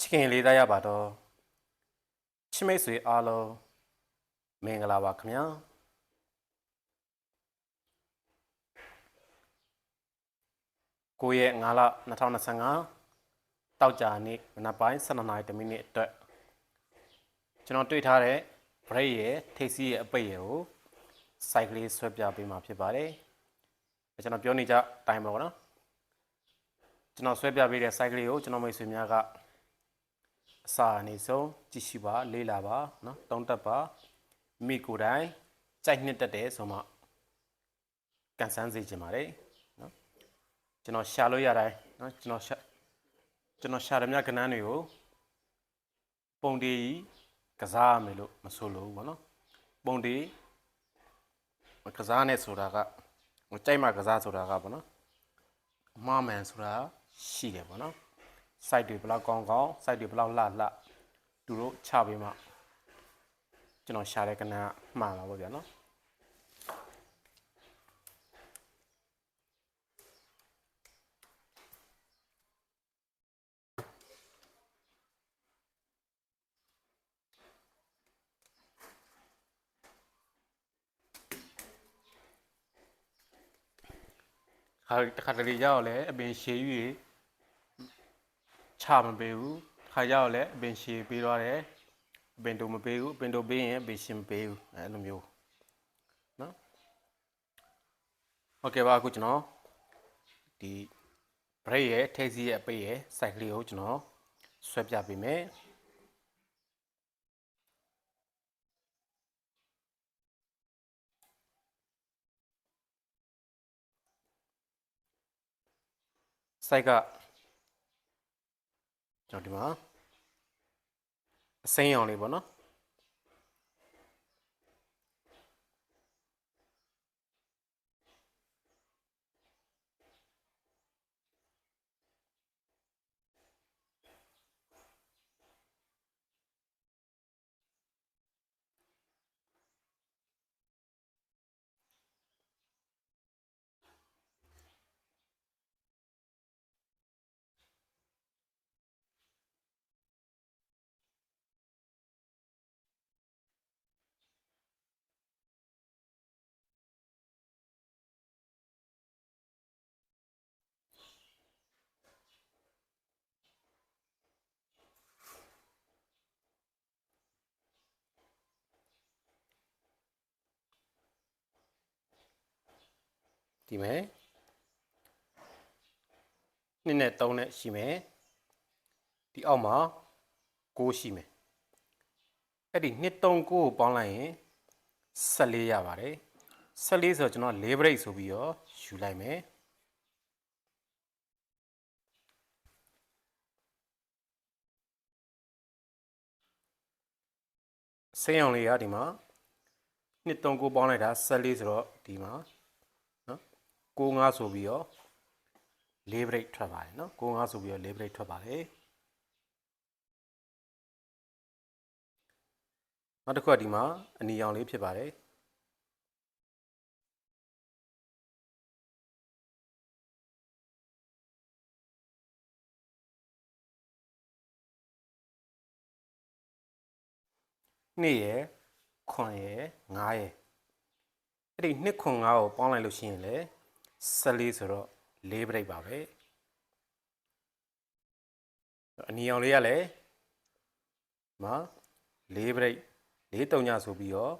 ချစ်ခင်လေးသားရပါတော့ချစ်မိတ်ဆွေအားလုံးမင်္ဂလာပါခင်ဗျာကိုယ့်ရဲ့9လ2025တောက်ကြနေ့မနက်ပိုင်း12နာရီတမိနစ်အတွက်ကျွန်တော်တွေ့ထားတဲ့ break ရဲ့ထိပ်စီးရဲ့အပိတ်ရဲ့ကိုစိုက်ကလေးဆွဲပြပေးမှာဖြစ်ပါတယ်ကျွန်တော်ပြောနေကြအတိုင်းပါဘောနော်ကျွန်တော်ဆွဲပြပေးတဲ့ site ကလေးကိုကျွန်တော်မိတ်ဆွေများက အစာအနေဆုံးကြည့်ရှုပါလေ့လာပါနော်တောင်းတက်ပါမိကိုယ်တိုင်ကြိုက်နှစ်တက်တယ်ဆိုမှကန်ဆန်းစေခြင်းပါတယ်နော်ကျွန်တော်ရှာလို့ရတိုင်းနော်ကျွန်တော်ရှာကျွန်တော်ရှာရမြကဏ္ဍတွေကိုပုံတေးကြီးကစားရမယ်လို့မဆိုလို့ဘောနော်ပုံတေးကစားနဲ့ဆိုတာကကြိုက်မှကစားဆိုတာကဘောနော်အမှားမှန်ဆိုတာရှိတယ်ဘောနော် site တွေဘယ်လောက်ကောင်းကောင်း site တွေဘယ်လောက်လှလှသူတို့ချပေးမှကျွန်တော်ရှာတဲ့ကဏ္ဍမှန်လာပါဗျာနော်ခါတခါတလေရောက်လဲအပင်ရှည်၍ ချမပေးဘူးခါရောက်လဲအပင်ရှည်ပေးတော့တယ်အပင်တို့မပေးဘူးအပင်တို့ပေးရင်အပင်ရှင်မပေးဘူးအဲလိုမျိုးနော်โอเคပါအခုကျွန်တော်ဒီ break ရဲ့ထိပ်စီးရဲ့အပိတ်ရဲ့ site ကလေးကိုကျွန်တော်ဆွဲပြပေးမယ်စိုက်က ကျွန်တော်ဒီမှာအစိမ်းရောင်လေးပေါ့နော် ဒီမဲ့နှစ်နဲ့သုံးနဲ့ရှိမယ်ဒီအောက်မှာ6ရှိမယ်အဲ့ဒီနှစ်3 9ကိုပေါင်းလိုက်ရင်14ရပါတယ်14ဆိုတော့ကျွန်တော်4 break ဆိုပြီးတော့ယူလိုက်မယ်စိမ်းအောင်လေးကဒီမှာနှစ်3 9ပေါင်းလိုက်တာ14ဆိုတော့ဒီမှာ နော်6 5ဆိုပြီးတော့4 break ထွက်ပါတယ်နော်6 5ဆိုပြီးတော့4 break ထွက်ပါတယ်နောက်တစ်ခုကဒီမှာအနီရောင်လေးဖြစ်ပါတယ်နှစ်ရယ်ခွန်ရယ်9ရယ်အဲ့ဒီနှစ်ခွန်9ကိုပေါင်းလိုက်လို့ရှိရင်လေ 14ဆိုတော့4ပြိတ်ပါပဲအနီအောင်လေးကလည်းမ4ပြိတ်4တုံညဆိုပြီးတော့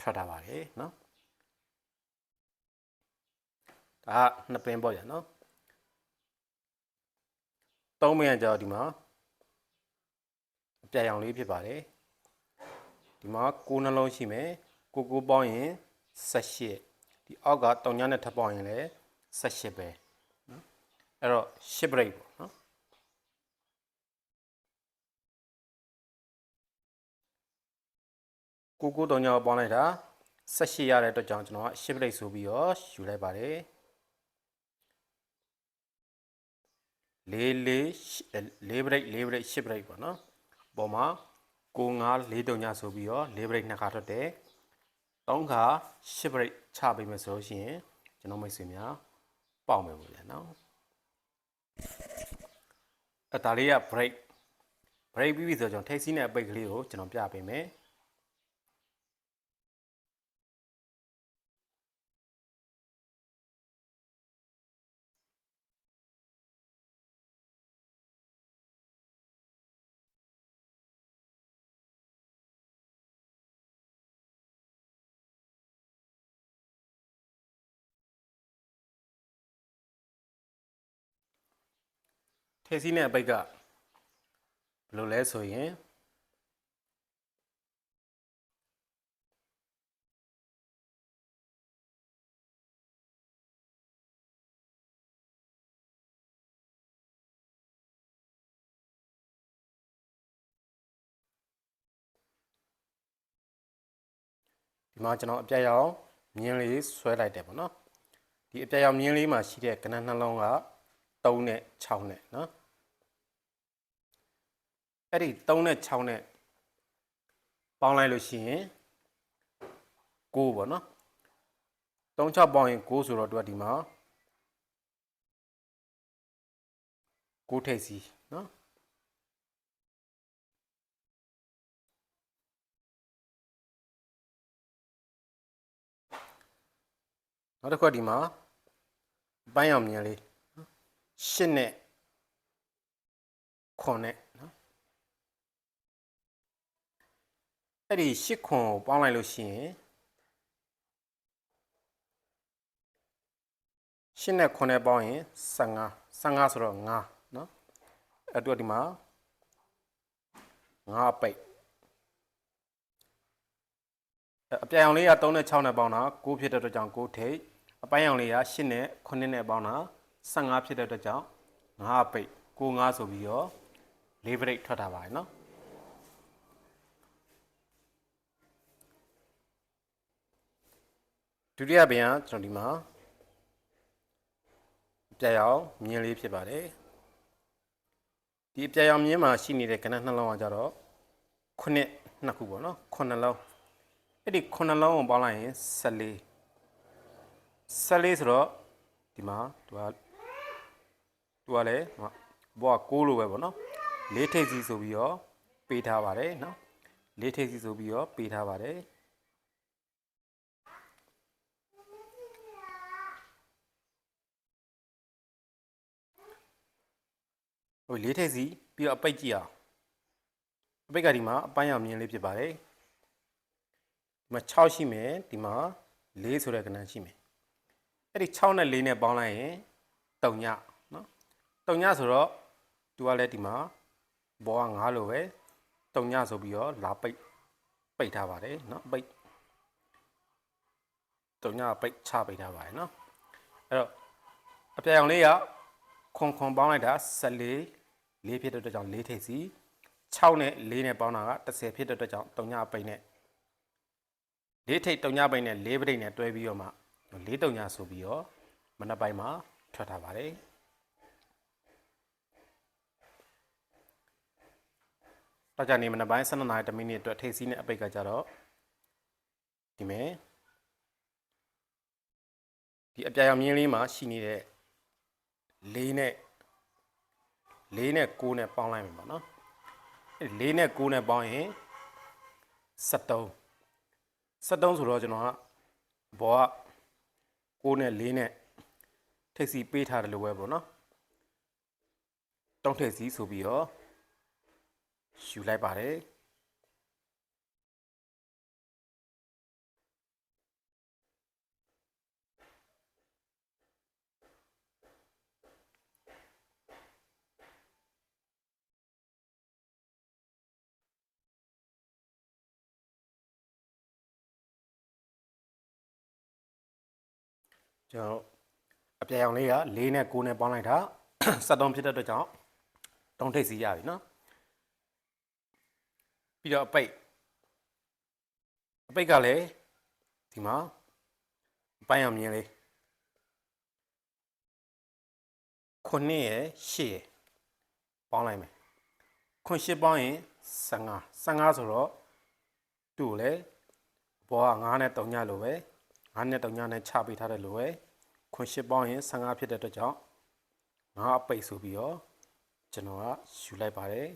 ထွက်တာပါတယ်နော်ဒါနှစ်ပင်ပေါ့ဗျာနော်သုံးပင်ကကြတော့ဒီမှာအပြတ်ရောင်လေးဖြစ်ပါတယ်ဒီမှာကိုးနှလုံးရှိမယ်ကိုကိုပေါင်းရင်18 ဒီအောက်ကတောင်ညနဲ့ထပ်ပေါင်းရင်လည်း18ပဲနော်အဲ့တော့10 break ပေါ့နော်ကိုကိုတောင်ညကိုပေါင်းလိုက်တာ18ရတဲ့အတွက်ကြောင့်ကျွန်တော်က10 break ဆိုပြီးတော့ယူလိုက်ပါတယ်လေးလေးလေး break လေး break 10 break ပေါ့နော်ပေါ်မှာ9 5 4 3ညဆိုပြီးတော့လေး break နှစ်ခါထွက်တယ် 3ခါ10 break ချပေးမယ်ဆိုလို့ရှိရင်ကျွန်တော်မိတ်ဆွေများပေါက်မယ်ပေါ့ဗျာနော်အတားလေးက break break ပြီးပြီဆိုတော့ကျွန်တော်ထိပ်စီးနဲ့အပိတ်ကလေးကိုကျွန်တော်ပြပေးမယ် ထိပ်စီးနဲ့အပိတ်ကဘယ်လိုလဲဆိုရင်ဒီမှာကျွန်တော်အပြတ်ရောင်မြင်းလေးဆွဲလိုက်တယ်ပေါ့နော်ဒီအပြတ်ရောင်မြင်းလေးမှာရှိတဲ့ကဏ္ဍနှလုံးက 3နဲ့6နဲ့နော်အဲ့ဒီ3နဲ့6နဲ့ပေါင်းလိုက်လို့ရှိရင်9ပေါ့နော်3 6ပေါင်းရင်9ဆိုတော့သူကဒီမှာ9ထိပ်စီနော်နောက်တစ်ခုကဒီမှာပန်းရောင်မြင်လေး ရှစ်နဲ့ခွန်နဲ့နော်အဲ့ဒီရှစ်ခွန်ကိုပေါင်းလိုက်လို့ရှိရင်ရှစ်နဲ့ခွန်နဲ့ပေါင်းရင်15 15ဆိုတော့5နော်အဲ့တော့ဒီမှာ5ပိတ်အပြာရောင်လေးက3နဲ့6နဲ့ပေါင်းတာ9ဖြစ်တဲ့အတွက်ကြောင့်9ထိပ်အပိုင်းရောင်လေးက8နဲ့9နဲ့ပေါင်းတာ 15ဖြစ်တဲ့အတွက်ကြောင့်9ပိတ်9 5ဆိုပြီးတော့4 break ထွက်တာပါတယ်နော်ဒုတိယဗျံကျွန်တော်ဒီမှာအပြာရောင်မြင်းလေးဖြစ်ပါတယ်ဒီအပြာရောင်မြင်းမှာရှိနေတဲ့ကဏ္ဍနှလုံးကကြတော့ခုနှစ်နှစ်ခုပေါ့နော်ခုနှစ်လုံးအဲ့ဒီခုနှစ်လုံးကိုပေါင်းလိုက်ရင်14 14ဆိုတော့ဒီမှာသူက သူကလည်းဘောက6လို့ပဲပေါ့နော်လေးထိပ်စီဆိုပြီးတော့ပေးထားပါတယ်နော်လေးထိပ်စီဆိုပြီးတော့ပေးထားပါတယ်ဟိုလေးထိပ်စီပြီးတော့အပိတ်ကြည့်အောင်အပိတ်ကဒီမှာအပိုင်းအောင်မြင်လေးဖြစ်ပါတယ်ဒီမှာ6ရှိမယ်ဒီမှာ4ဆိုတဲ့ကဏ္ဍရှိမယ်အဲ့ဒီ6နဲ့4နဲ့ပေါင်းလိုက်ရင်တုံညနော် တုံညဆိုတော့သူကလည်းဒီမှာဘောက9လို့ပဲတုံညဆိုပြီးတော့လာပိတ်ပိတ်ထားပါတယ်နော်ပိတ်တုံညပိတ်ချပိတ်ထားပါတယ်နော်အဲ့တော့အပြာရောင်လေးကခွန်ခွန်ပေါင်းလိုက်တာ14လေးဖြစ်တဲ့အတွက်ကြောင့်4ထိပ်စီ6နဲ့4နဲ့ပေါင်းတာက10ဖြစ်တဲ့အတွက်ကြောင့်တုံညပိတ်နဲ့လေးထိပ်တုံညပိတ်နဲ့လေးပိတ်နဲ့တွဲပြီးတော့မှလေးတုံညဆိုပြီးတော့မနက်ပိုင်းမှာထွက်ထားပါတယ် တော့ကြနေမနက်ပိုင်း12နာရီ10မိနစ်အတွက်ထိပ်စီးနဲ့အပိတ်ကကြတော့ဒီမဲ့ဒီအပြာရောင်မြင်းလေးမှာရှိနေတဲ့၄နဲ့၄နဲ့9နဲ့ပေါင်းလိုက်မယ်ပေါ့နော်အဲ၄နဲ့9နဲ့ပေါင်းရင်73 73ဆိုတော့ကျွန်တော်ကဘောက6နဲ့4နဲ့ထိပ်စီပေးထားတယ်လို့ပဲပေါ့နော်တုံးထိပ်စီဆိုပြီးတော့ ယူလိုက်ပါတယ်ကျွန်တော်အပြာရောင်လေးက၄နဲ့9နဲ့ပေါင်းလိုက်တာ73ဖြစ်တဲ့အတွက်ကြောင့်တုံးထိပ်စီရပြီနော် ပြီးတော့အပိတ်အပိတ်ကလည်းဒီမှာအပိုင်းအောင်မြင်လေးခုနှစ်ရယ်ရှစ်ရယ်ပေါင်းလိုက်မယ်ခွန်ရှစ်ပေါင်းရင်15 15ဆိုတော့သူ့ကိုလည်းဘောက9နဲ့3ညလို့ပဲ9နဲ့3ညနဲ့ချပေးထားတယ်လို့ပဲခွန်ရှစ်ပေါင်းရင်15ဖြစ်တဲ့အတွက်ကြောင့်9အပိတ်ဆိုပြီးတော့ကျွန်တော်ကယူလိုက်ပါတယ်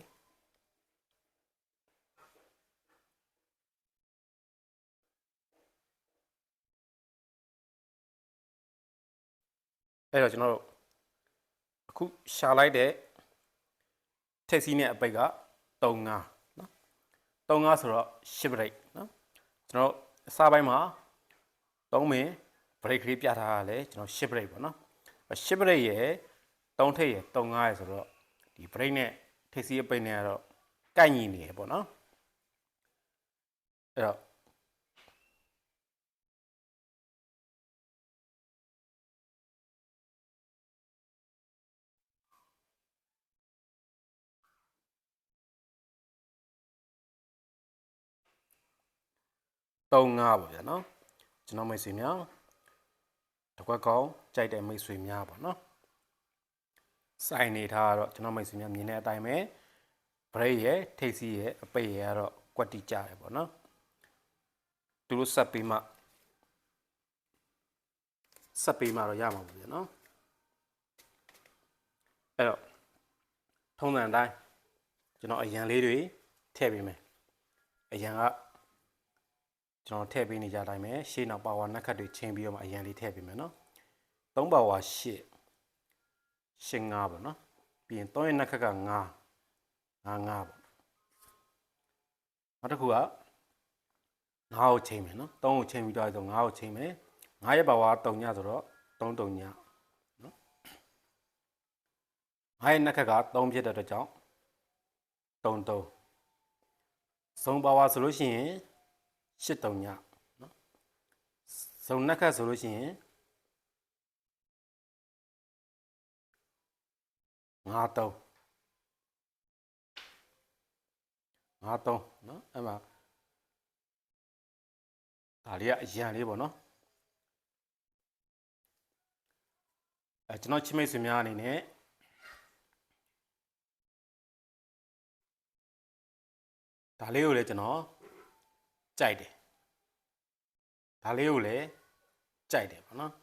အဲ့တော့ကျွန်တော်တို့အခုရှာလိုက်တဲ့ထက်စီနဲ့အပိတ်က35နော်35ဆိုတော့10 break နော်ကျွန်တော်အစားပိုင်းမှာ3မင် break ကလေးပြထားရလဲကျွန်တော်10 break ပေါ့နော်10 break ရဲ့3ထိပ်ရဲ့35ရဲ့ဆိုတော့ဒီ break နဲ့ထက်စီအပိတ်နဲ့ကတော့ကိုက်ညီနေရပေါ့နော်အဲ့တော့ 35ပေါ့ဗျာနော်ကျွန်တော်မိတ်ဆွေများတကွက်ကောင်းကြိုက်တဲ့မိတ်ဆွေများပေါ့နော်စိုင်နေထားတော့ကျွန်တော်မိတ်ဆွေများမြင်တဲ့အတိုင်းပဲဘရိတ်ရဲ့ထိပ်စီးရဲ့အပိတ်ရဲ့ကတော့ကွက်တိကြတယ်ပေါ့နော်သူတို့ဆက်ပြီးမှဆက်ပြီးမှတော့ရမှာပေါ့ဗျာနော်အဲ့တော့ထုံးစံအတိုင်းကျွန်တော်အရန်လေးတွေထည့်ပေးမယ်အရန်က ကျွန်တော်ထည့်ပေးနေကြတိုင်းပဲရှေ့နောက်ပါဝါနက်ခတ်တွေချင်းပြီးတော့မှအရန်လေးထည့်ပေးမယ်နော်3ပါဝါ8 8 5ပေါ့နော်ပြီးရင်3ရဲ့နက်ခတ်က9 9 5ပေါ့နောက်တစ်ခုက9ကိုချိန်မယ်နော်3ကိုချိန်ပြီးတော့ဆို9ကိုချိန်မယ်9ရဲ့ပါဝါ3ညဆိုတော့3 3ညနော်9ရဲ့နက်ခတ်က3ဖြစ်တဲ့အတွက်ကြောင့်3 3စုံပါဝါဆိုလို့ရှိရင် ရှစ်တုံညနော်ဇုံနှက်ခတ်ဆိုလို့ရှိရင်ငါးတုံးငါးတုံးနော်အဲ့မှာဒါလေးကအရန်လေးပေါ့နော်အဲကျွန်တော်ချိမိတ်ဆွေများအနေနဲ့ဒါလေးကိုလည်းကျွန်တော် ကြိုက်တယ်ဒါလေးကိုလည်းကြိုက်တယ်ပေါ့နော်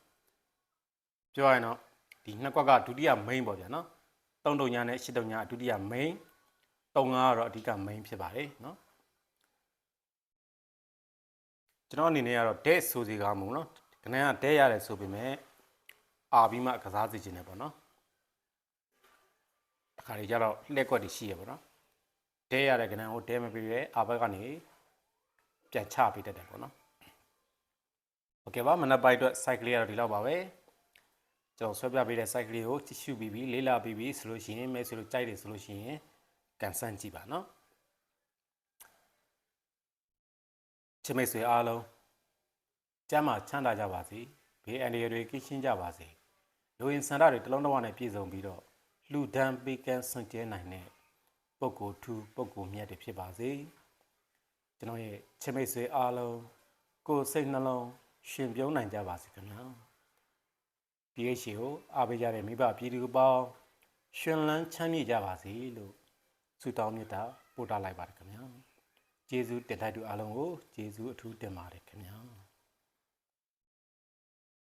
ပြောရရင်တော့ဒီနှစ်ကွက်ကဒုတိယ main ပေါ့ဗျာနော်တုံတုံညာနဲ့ရှစ်တုံညာဒုတိယ main တုံငါကတော့အဓိက main ဖြစ်ပါတယ်နော်ကျွန်တော်အနေနဲ့ကတော့ dead ဆိုစီကားမို့နော်ခဏက dead ရတယ်ဆိုပေမဲ့အာပြီးမှကစားစီခြင်းတယ်ပေါ့နော်အခါကြီးကျတော့လက်ကွက်တွေရှိရပေါ့နော် dead ရတဲ့ခဏကို dead မပြီးရဲအာဘက်ကနေ ပြန်ချပေးတတ်တယ်ပေါ့နော်โอเคပါမနက်ပိုင်းအတွက် site ကလေးကတော့ဒီလောက်ပါပဲကျွန်တော်ဆွဲပြပေးတဲ့ site ကလေးကိုကြည့်ရှုပြီးပြီးလေ့လာပြီးပြီးဆိုလို့ရှိရင်မဲဆိုလို့ကြိုက်တယ်ဆိုလို့ရှိရင်ကန်ဆန်းကြည့်ပါနော်ချစ်မိတ်ဆွေအားလုံးကျမ်းမာချမ်းသာကြပါစေဘေးအန္တရာယ်တွေကင်းရှင်းကြပါစေလူရင်စန္ဒတွေတလုံးတစ်ဝနဲ့ပြည့်စုံပြီးတော့လူဒန်းပေးကမ်းဆွန့်ကျဲနိုင်တဲ့ပုဂ္ဂိုလ်ထူပုဂ္ဂိုလ်မြတ်တွေဖြစ်ပါစေ ကျွန်တော်ရဲ့ချစ်မိတ်ဆွေအားလုံးကိုယ်စိတ်နှလုံးရှင်ပြုံးနိုင်ကြပါစေခင်ဗျာ PH ကိုအားပေးကြတဲ့မိဘပြည်သူပေါင်းရှင်လန်းချမ်းမြေ့ကြပါစေလို့ဆုတောင်းမြတ်တာပို့တာလိုက်ပါတယ်ခင်ဗျာကျေးဇူးတင်တိုက်သူအားလုံးကိုကျေးဇူးအထူးတင်ပါတယ်ခင်ဗျာ